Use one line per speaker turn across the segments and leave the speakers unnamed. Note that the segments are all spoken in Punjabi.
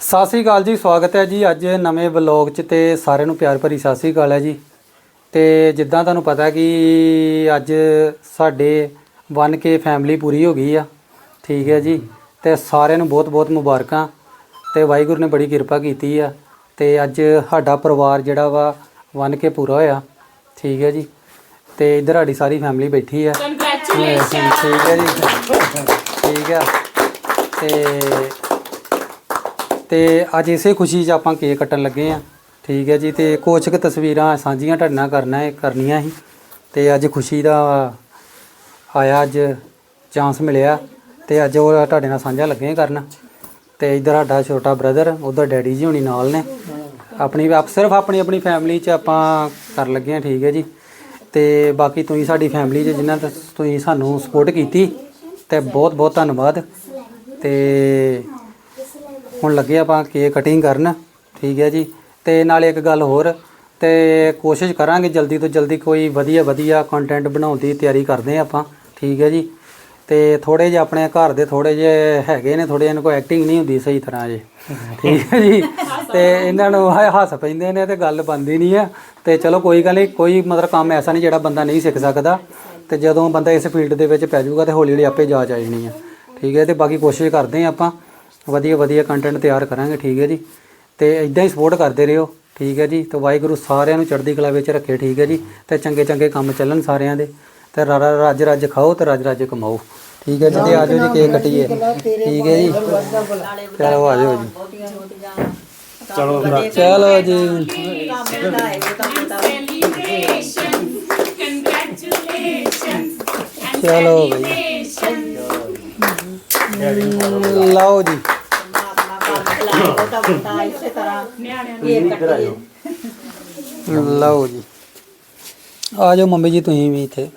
ਸਤਿ ਸ੍ਰੀ ਅਕਾਲ ਜੀ, ਸਵਾਗਤ ਹੈ ਜੀ ਅੱਜ ਨਵੇਂ ਵਲੌਗ 'ਚ ਤੇ ਸਾਰਿਆਂ ਨੂੰ ਪਿਆਰ ਭਰੀ ਸਤਿ ਸ੍ਰੀ ਅਕਾਲ ਹੈ ਜੀ। ਤੇ ਜਿੱਦਾਂ ਤੁਹਾਨੂੰ ਪਤਾ ਕਿ ਅੱਜ ਸਾਡੇ 1K ਫੈਮਿਲੀ ਪੂਰੀ ਹੋ ਗਈ ਆ, ਠੀਕ ਹੈ ਜੀ। ਤੇ ਸਾਰਿਆਂ ਨੂੰ ਬਹੁਤ-ਬਹੁਤ ਮੁਬਾਰਕਾਂ ਤੇ ਵਾਹਿਗੁਰੂ ਨੇ ਬੜੀ ਕਿਰਪਾ ਕੀਤੀ ਆ। ਤੇ ਅੱਜ ਸਾਡਾ ਪਰਿਵਾਰ ਜਿਹੜਾ ਵਾ 1K ਪੂਰਾ ਹੋਇਆ, ਠੀਕ ਹੈ ਜੀ। ਤੇ ਇੱਧਰ ਸਾਡੀ ਸਾਰੀ ਫੈਮਿਲੀ ਬੈਠੀ ਆ। ਕੰਗ੍ਰੈਚੁਲੇਸ਼ਨ ਠੀਕ ਹੈ ਜੀ। ਠੀਕ ਆ। ਤੇ ਤੇ ਅੱਜ ਇਸੇ ਖੁਸ਼ੀ 'ਚ ਆਪਾਂ ਕੇਕ ਕੱਟਣ ਲੱਗੇ ਆ। ਠੀਕ ਹੈ ਜੀ ਤੇ ਕੁਛ ਕੁ ਤਸਵੀਰਾਂ ਸਾਂਝੀਆਂ ਤੁਹਾਡੇ ਨਾਲ ਕਰਨਾ ਹੈ ਕਰਨੀਆਂ ਸੀ। ਤੇ ਅੱਜ ਖੁਸ਼ੀ ਦਾ ਆਇਆ ਅੱਜ ਚਾਂਸ ਮਿਲਿਆ। ਤੇ ਅੱਜ ਉਹ ਤੁਹਾਡੇ ਨਾਲ ਸਾਂਝਾ ਲੱਗੇ ਕਰਨ। ਤੇ ਇੱਧਰ ਸਾਡਾ ਛੋਟਾ ਬ੍ਰਦਰ ਉਧਰ ਡੈਡੀ ਜੀ ਹੁਣੀ ਨਾਲ ਨੇ। ਆਪਣੀ ਆਪ ਸਿਰਫ ਆਪਣੀ ਆਪਣੀ ਫੈਮਿਲੀ 'ਚ ਆਪਾਂ ਕਰ ਲੱਗੇ ਆ ਠੀਕ ਹੈ ਜੀ। ਤੇ ਬਾਕੀ ਤੁਸੀਂ ਸਾਡੀ ਫੈਮਿਲੀ 'ਚ ਜਿਨ੍ਹਾਂ ਤੁਸੀਂ ਸਾਨੂੰ ਸਪੋਰਟ ਕੀਤੀ ਤੇ ਬਹੁਤ ਬਹੁਤ ਧੰਨਵਾਦ। ਤੇ ਹੁਣ ਲੱਗੇ ਆਪਾਂ ਕੇਕ ਕਟਿੰਗ ਕਰਨ, ਠੀਕ ਹੈ ਜੀ। ਤੇ ਨਾਲੇ ਇੱਕ ਗੱਲ ਹੋਰ, ਤੇ ਕੋਸ਼ਿਸ਼ ਕਰਾਂਗੇ ਜਲਦੀ ਤੋਂ ਜਲਦੀ ਕੋਈ ਵਧੀਆ ਵਧੀਆ ਕੰਟੈਂਟ ਬਣਾਉਣ ਦੀ ਤਿਆਰੀ ਕਰਦੇ ਹਾਂ ਆਪਾਂ, ਠੀਕ ਹੈ ਜੀ। ਤੇ ਥੋੜੇ ਜਿਹਾ ਆਪਣੇ ਘਰ ਦੇ ਥੋੜੇ ਜਿਹੇ ਹੈਗੇ ਨੇ ਥੋੜੇ ਇਹਨਾਂ ਕੋ ਐਕਟਿੰਗ ਨਹੀਂ ਹੁੰਦੀ ਸਹੀ ਤਰ੍ਹਾਂ ਜੇ ਠੀਕ ਹੈ ਜੀ? ਤੇ ਇਹਨਾਂ ਨੂੰ ਹੱਸ ਪੈਂਦੇ ਨੇ ਤੇ ਗੱਲ ਬੰਦੀ ਨਹੀਂ ਆ। ਤੇ ਚਲੋ ਕੋਈ ਗੱਲ ਨਹੀਂ ਕੋਈ ਮਤਲਬ ਕੰਮ ਐਸਾ ਨਹੀਂ ਜਿਹੜਾ ਬੰਦਾ ਨਹੀਂ ਸਿੱਖ ਸਕਦਾ। ਤੇ ਜਦੋਂ ਬੰਦਾ ਇਸ ਫੀਲਡ ਦੇ ਵਿੱਚ ਪੈ ਜਾਊਗਾ ਤੇ ਹੌਲੀ ਹੌਲੀ ਆਪੇ ਜਾ ਜਾਣੀ ਆ। ਠੀਕ ਹੈ? ਤੇ ਬਾਕੀ ਕੋਸ਼ਿਸ਼ ਕਰਦੇ ਹਾਂ ਆਪਾਂ। ਵਧੀਆ ਵਧੀਆ ਕੰਟੈਂਟ ਤਿਆਰ ਕਰਾਂਗੇ, ਠੀਕ ਹੈ ਜੀ? ਤੇ ਇਦਾਂ ਹੀ ਸਪੋਰਟ ਕਰਦੇ ਰਹੋ, ਠੀਕ ਹੈ ਜੀ? ਤੇ ਵਾਹਿਗੁਰੂ ਸਾਰਿਆਂ ਨੂੰ ਚੜ੍ਹਦੀ ਕਲਾ ਵਿੱਚ ਰੱਖੇ, ਠੀਕ ਹੈ ਜੀ? ਤੇ ਚੰਗੇ ਚੰਗੇ ਕੰਮ ਚੱਲਣ ਸਾਰਿਆਂ ਦੇ। ਤੇ ਰੱਜ ਰੱਜ ਖਾਓ ਤੇ ਰੱਜ ਰੱਜ ਕਮਾਓ। ਠੀਕ ਹੈ ਜੀ ਤੇ ਆਜੋ ਜੀ ਕੇਕ ਕੱਟੀਏ। ਠੀਕ ਹੈ ਜੀ। ਚਲੋ ਆਜੋ ਜੀ।
ਚਲੋ
ਚਲੋ ਜੀ। ਚਲੋ ਬਈ। ਲਓ ਜੀ। ਲਓ ਜੀ। ਆ ਜਾਓ ਮੰਮੀ ਜੀ ਤੁਸੀਂ ਵੀ ਇੱਥੇ।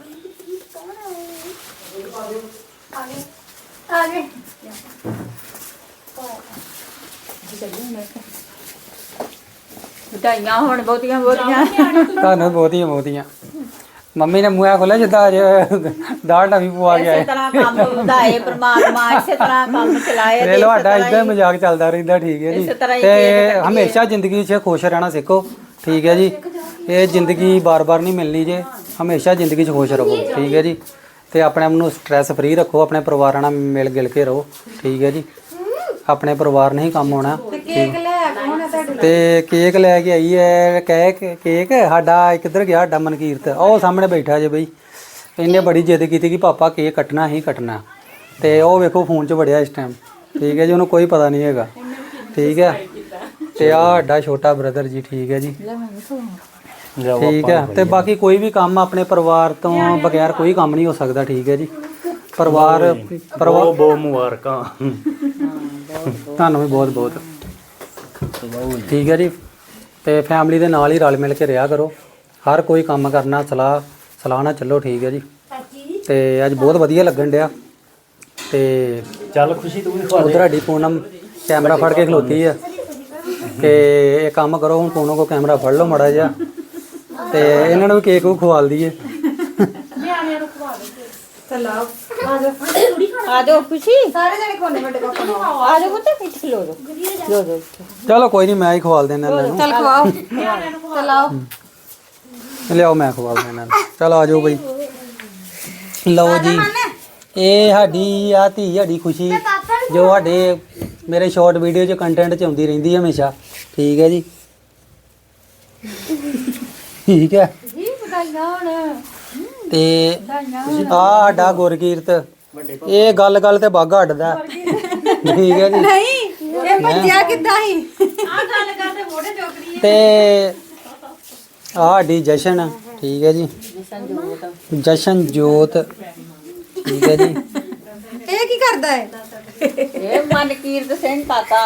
ਵਧਾਈਆਂ ਹੁਣ ਬਹੁਤੀਆਂ ਬਹੁਤੀਆਂ।
ਤੁਹਾਨੂੰ ਬਹੁਤੀਆਂ ਬਹੁਤੀਆਂ। ਮੰਮੀ ਨੇ ਮੂੰਹ ਖੋਲਿਆ ਜਿੱਦਾਂ ਅੱਜ ਦਾੜ ਨਵੀਂ ਪਵਾ ਕੇ
ਇਸੇ ਤਰ੍ਹਾਂ ਕੰਮ ਵਧਾਏ ਪ੍ਰਮਾਤਮਾ ਇਸੇ ਤਰ੍ਹਾਂ ਕੰਮ ਚਲਾਏ
ਇਹ
ਤੇ
ਲੋ
ਇਸੇ
ਸਾਡਾ
ਤਰ੍ਹਾਂ
ਇਦਾਂ
ਹੀ-
ਮਜ਼ਾਕ ਚੱਲਦਾ ਰਹਿੰਦਾ ਠੀਕ ਹੈ ਜੀ।
ਇਸੇ ਤਰ੍ਹਾਂ ਹੀ
ਤੇ। ਹਮੇਸ਼ਾ ਜ਼ਿੰਦਗੀ 'ਚ ਖੁਸ਼ ਰਹਿਣਾ ਸਿੱਖੋ ਠੀਕ ਹੈ ਜੀ। ਇਹ ਜ਼ਿੰਦਗੀ ਬਾਰ-ਬਾਰ ਨਹੀਂ ਮਿਲਣੀ ਜੇ। ਹਮੇਸ਼ਾ ਜ਼ਿੰਦਗੀ 'ਚ ਖੁਸ਼ ਰਹੋ ਠੀਕ ਹੈ ਜੀ। ਤੇ ਆਪਣੇ ਆਪ ਨੂੰ ਸਟ੍ਰੈਸ ਫ੍ਰੀ ਰੱਖੋ ਆਪਣੇ ਪਰਿਵਾਰਾਂ ਨਾਲ ਮਿਲ ਗਿਲ ਕੇ ਰਹੋ ਠੀਕ ਹੈ ਜੀ। ਆਪਣੇ ਪਰਿਵਾਰ ਨਹੀਂ ਕੰਮ ਆਉਣਾ।
ਕੇਕ ਲੈ ਕੋਣ ਤੁਹਾਡੇ
ਤੇ ਕੇਕ ਲੈ ਕੇ ਆਈ ਹੈ ਕਹਿ ਕੇ- ਕੇਕ ਸਾਡਾ ਕਿੱਧਰ ਗਿਆ ਸਾਡਾ ਮਨਕੀਰਤ। ਉਹ ਸਾਹਮਣੇ ਬੈਠਾ ਜੇ ਬਈ। ਇਹਨੇ ਬੜੀ ਜਿੱਦ ਕੀਤੀ ਕਿ ਪਾਪਾ ਕੇਕ ਕੱਟਣਾ ਹੀ ਕੱਟਣਾ। ਤੇ ਉਹ ਵੇਖੋ ਫੋਨ 'ਚ ਵੜਿਆ ਇਸ ਟਾਈਮ ਠੀਕ ਹੈ ਜੀ ਉਹਨੂੰ ਕੋਈ ਪਤਾ ਨਹੀਂ ਹੈਗਾ। ਠੀਕ ਹੈ। ਤੇ ਆ ਸਾਡਾ ਛੋਟਾ ਬ੍ਰਦਰ ਜੀ ਠੀਕ ਹੈ ਜੀ। ਠੀਕ ਹੈ ਤੇ ਬਾਕੀ ਕੋਈ ਵੀ ਕੰਮ ਆਪਣੇ ਪਰਿਵਾਰ ਤੋਂ ਬਗੈਰ ਕੋਈ ਕੰਮ ਨਹੀਂ ਹੋ ਸਕਦਾ ਠੀਕ ਹੈ ਜੀ। ਪਰਿਵਾਰ ਪਰਿਵਾਰ
ਬਹੁਤ ਬਹੁਤ ਮੁਬਾਰਕਾਂ।
ਤੁਹਾਨੂੰ ਵੀ ਬਹੁਤ ਬਹੁਤ। ਠੀਕ ਹੈ ਜੀ ਤੇ ਫੈਮਿਲੀ ਦੇ ਨਾਲ ਹੀ ਰਲ ਮਿਲ ਕੇ ਰਿਹਾ ਕਰੋ। ਹਰ ਕੋਈ ਕੰਮ ਕਰਨਾ ਸਲਾਹ ਸਲਾਹ ਨਾਲ ਚੱਲੋ ਠੀਕ ਹੈ ਜੀ। ਤੇ ਅੱਜ ਬਹੁਤ ਵਧੀਆ ਲੱਗਣ ਡਿਆ। ਤੇ
ਚੱਲ ਖੁਸ਼ੀ ਤੂੰ ਵੀ ਖਵਾ
ਉਧਰ ਸਾਡੀ ਪੂਨਮ ਕੈਮਰਾ ਫੜ ਕੇ ਖਲੋਤੀ ਆ। ਕਿ ਇਹ ਕੰਮ ਕਰੋ ਹੁਣ ਪੂਨਮ ਕੋ ਕੈਮਰਾ ਫੜ ਲਓ ਮੜਾ ਜਿਹਾ। ਤੇ ਇਹਨਾਂ ਨੂੰ ਵੀ ਕੇਕ ਉਹ ਖਵਾਲ ਦਈਏ
ਆ ਜਾਓ ਖੁਸ਼ੀ। ਸਾਰੇ ਜਣੇ ਕੋਨੇ ਵੱਡੇ ਪਾਪਾ ਨੂੰ। ਆ ਜਾਓ ਪੁੱਤ ਇੱਥੇ ਲੋ ਲੋ ਲੋ ਲੋ
ਚਲੋ ਕੋਈ ਨਹੀਂ ਮੈਂ ਹੀ ਖਵਾਲ ਦੇਣਾ ਇਹਨਾਂ ਨੂੰ।
ਚਲ ਖਵਾਓ। ਚਲਾਓ
ਲਿਆਓ ਮੈਂ ਖਵਾ ਦਿੰਦਾ ਇਹਨਾਂ ਨੂੰ। ਚਲੋ ਆ ਜਾਓ ਬਈ। ਲਓ ਜੀ ਇਹ ਸਾਡੀ ਆ ਧੀ ਸਾਡੀ ਖੁਸ਼ੀ। ਜੋ ਸਾਡੇ ਮੇਰੇ ਸ਼ਾਰਟ ਵੀਡੀਓ 'ਚ ਕੰਟੈਂਟ 'ਚ ਆਉਂਦੀ ਰਹਿੰਦੀ ਹੈ ਹਮੇਸ਼ਾ। ਠੀਕ ਹੈ ਜੀ। ਠੀਕ ਹੈ।
ਜੀ ਵਧਾਈਆਂ ਹੋਣ।
ਤੇ ਆ ਸਾਡਾ ਗੁਰਕੀਰਤ। ਇਹ ਗੱਲ ਗੱਲ ਤੇ ਬਾਗਾ ਹਟਦਾ ਠੀਕ ਹੈ ਜੀ।
ਨਹੀਂ ਇਹ ਭੱਜਿਆ ਕਿੱਦਾਂ ਹੀ
ਤੇ ਆ ਸਾਡੀ ਜਸ਼ਨ ਠੀਕ ਹੈ ਜੀ। ਜਸ਼ਨ ਜੋਤ ਠੀਕ ਹੈ ਜੀ।
ਇਹ ਕੀ ਕਰਦਾ ਹੈ?
ਇਹ ਮਨਕੀਰਤ ਸਿੰਘ
ਤਾਤਾ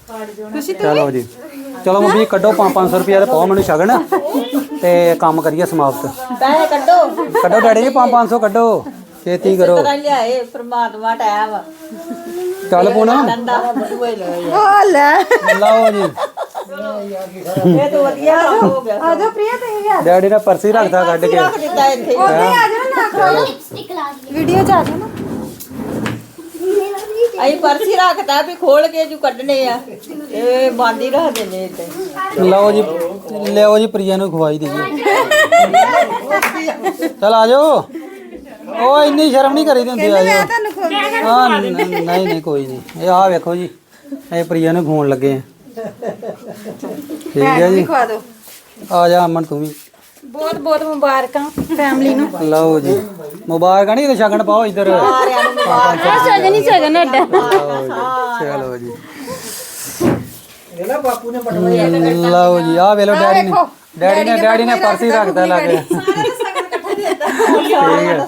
ਚਲੋ ਜੀ। ਚਲੋ ਮੰਮੀ ਕੱਢੋ 500 ਰੁਪਏ ਤੇ ਪਾਓ ਮੈਨੂੰ ਸ਼ਗਨ ਤੇ ਕੰਮ ਕਰੀਏ ਸਮਾਪਤ।
ਪੈਸੇ ਕੱਢੋ।
ਕੱਢੋ ਡੈਡੀ ਜੀ 500 ਕੱਢੋ। ਛੇਤੀ ਕਰੋ।
ਤਰ੍ਹਾਂ ਲਿਆਏ ਪ੍ਰਮਾਤਮਾ ਟਾਈਮ
ਚੱਲ ਪੂਨਮ
ਡੰਡਾ ਬਟੂਏ ਲੈ
ਆ ਲੈ।
ਲਓ ਜੀ।
ਇਹ ਤਾਂ ਵਧੀਆ ਕੰਮ ਹੋ ਗਿਆ।
ਆ ਜਾ ਪ੍ਰਿਆ ਤੇ ਵੀ ਆ
ਡੈਡੀ ਨੇ ਪਰਸੀ ਰੱਖਦਾ ਕੱਢ ਕੇ।
ਰੱਖ ਦਿੱਤਾ ਇੱਥੇ।
ਆ ਜਾ ਨਾ ਵੀਡੀਓ ਨਾ।
ਅਸੀਂ ਪਰਸੀ ਰੱਖਤਾ ਵੀ ਖੋਲ ਕੇ ਜੂ ਕੱਢਣੇ ਆ। ਇਹ ਬੰਦ ਹੀ ਰੱਖ ਦਿੰਦੇ ਇੱਥੇ।
ਲਓ ਜੀ ਲਿਓ ਜੀ ਪ੍ਰਿਆ ਨੂੰ ਖਵਾਈ ਦਈਏ ਚਲ ਆ ਜਾਓ। ਉਹ ਇੰਨੀ ਸ਼ਰਮ ਨਹੀਂ ਕਰੀ ਦਿੰਦੀ ਆ ਜਾਓ।
ਤੁਹਾਨੂੰ ਖੋਲ
ਹਾਂ ਨਹੀਂ ਨਹੀਂ ਕੋਈ ਨਹੀਂ। ਇਹ ਆ ਵੇਖੋ ਜੀ ਇਹ ਪ੍ਰਿਆ ਨੂੰ ਖਵਾਉਣ ਲੱਗੇ ਆ। ਠੀਕ ਹੈ ਜੀ।
ਖਵਾ ਦਿਓ।
ਆ ਜਾ ਅਮਨ ਤੂੰ ਵੀ।
ਬਹੁਤ ਬਹੁਤ ਮੁਬਾਰਕਾਂ ਫੈਮਿਲੀ ਨੂੰ।
ਲਓ ਜੀ। ਮੁਬਾਰਕਾਂ ਨਹੀਂ ਤੇ ਸ਼ਗਨ ਪਾਓ ਇੱਧਰ।
ਸਜਣ ਹੀ ਸਜਣ ਅੱਡਾ
ਚਲੋ ਜੀ। ਲਓ ਜੀ ਆ ਵੇਲੋ ਡੈਡੀ ਨੇ ਡੈਡੀ ਨੇ ਡੈਡੀ ਨੇ ਪਰਸੀ ਰੱਖਤਾ ਲੱਗ ਠੀਕ ਹੈ।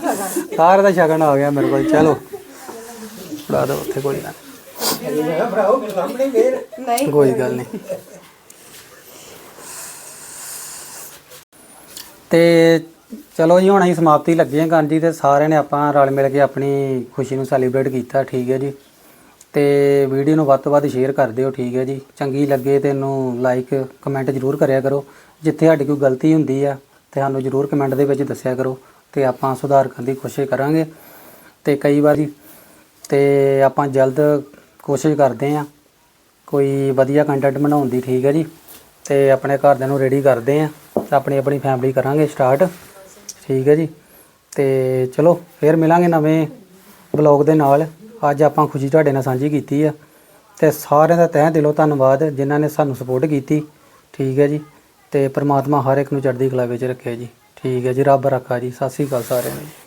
ਸਾਰਾ ਦਾ ਸ਼ਗਨ ਆ ਗਿਆ ਮੇਰੇ ਕੋਲ ਚਲੋ। ਫੜਾ ਦੋ ਉੱਥੇ ਕੋਈ ਨਾ। ਕੋਈ ਗੱਲ ਨਹੀਂ। ਤੇ ਚਲੋ ਜੀ, ਹੁਣ ਅਸੀਂ ਸਮਾਪਤੀ ਲੱਗੇ ਹਾਂ ਕਰਨ ਜੀ ਤੇ, ਸਾਰਿਆਂ ਨੇ ਆਪਾਂ ਰਲ ਮਿਲ ਕੇ ਆਪਣੀ ਖੁਸ਼ੀ ਨੂੰ ਸੈਲੀਬ੍ਰੇਟ ਕੀਤਾ, ਠੀਕ ਹੈ ਜੀ। ਤੇ ਵੀਡੀਓ ਨੂੰ ਵੱਧ ਤੋਂ ਵੱਧ ਸ਼ੇਅਰ ਕਰ ਦਿਓ, ਠੀਕ ਹੈ ਜੀ। ਚੰਗੀ ਲੱਗੇ ਤੇ ਇਹਨੂੰ ਲਾਈਕ ਕਮੈਂਟ ਜ਼ਰੂਰ ਕਰਿਆ ਕਰੋ। ਜਿੱਥੇ ਸਾਡੀ ਕੋਈ ਗਲਤੀ ਹੁੰਦੀ ਆ, ਤੇ ਸਾਨੂੰ ਜ਼ਰੂਰ ਕਮੈਂਟ ਦੇ ਵਿੱਚ ਦੱਸਿਆ ਕਰੋ, ਤੇ ਆਪਾਂ ਸੁਧਾਰ ਕਰਨ ਦੀ ਕੋਸ਼ਿਸ਼ ਕਰਾਂਗੇ। ਤੇ ਕਈ ਵਾਰੀ ਤੇ ਆਪਾਂ ਜਲਦ ਕੋਸ਼ਿਸ਼ ਕਰਦੇ ਆ ਕੋਈ ਵਧੀਆ ਕੰਟੈਂਟ ਬਣਾਉਣ ਦੀ, ਠੀਕ ਹੈ ਜੀ। ਤੇ ਆਪਣੇ ਘਰਦਿਆਂ ਨੂੰ ਰੈਡੀ ਕਰਦੇ ਆ ਆਪਣੀ ਆਪਣੀ ਫੈਮਿਲੀ ਕਰਾਂਗੇ ਸਟਾਰਟ ਠੀਕ ਹੈ ਜੀ। ਤੇ ਚਲੋ, ਫੇਰ ਮਿਲਾਂਗੇ ਨਵੇਂ ਬਲੌਗ ਦੇ ਨਾਲ। ਅੱਜ ਆਪਾਂ ਖੁਸ਼ੀ ਤੁਹਾਡੇ ਨਾਲ ਸਾਂਝੀ ਕੀਤੀ ਆ। ਤੇ ਸਾਰਿਆਂ ਦਾ ਤਹਿ ਦਿਲੋਂ ਧੰਨਵਾਦ, ਜਿਨ੍ਹਾਂ ਨੇ ਸਾਨੂੰ ਸਪੋਰਟ ਕੀਤੀ। ਠੀਕ ਹੈ ਜੀ। ਤੇ ਪ੍ਰਮਾਤਮਾ ਹਰ ਇੱਕ ਨੂੰ ਚੜ੍ਹਦੀ ਕਲਾ ਵਿੱਚ ਰੱਖੇ ਜੀ। ਠੀਕ ਹੈ ਜੀ। ਰੱਬ ਰੱਖਾ ਜੀ। ਸਤਿ ਸ੍ਰੀ ਅਕਾਲ ਸਾਰਿਆਂ ਨੂੰ।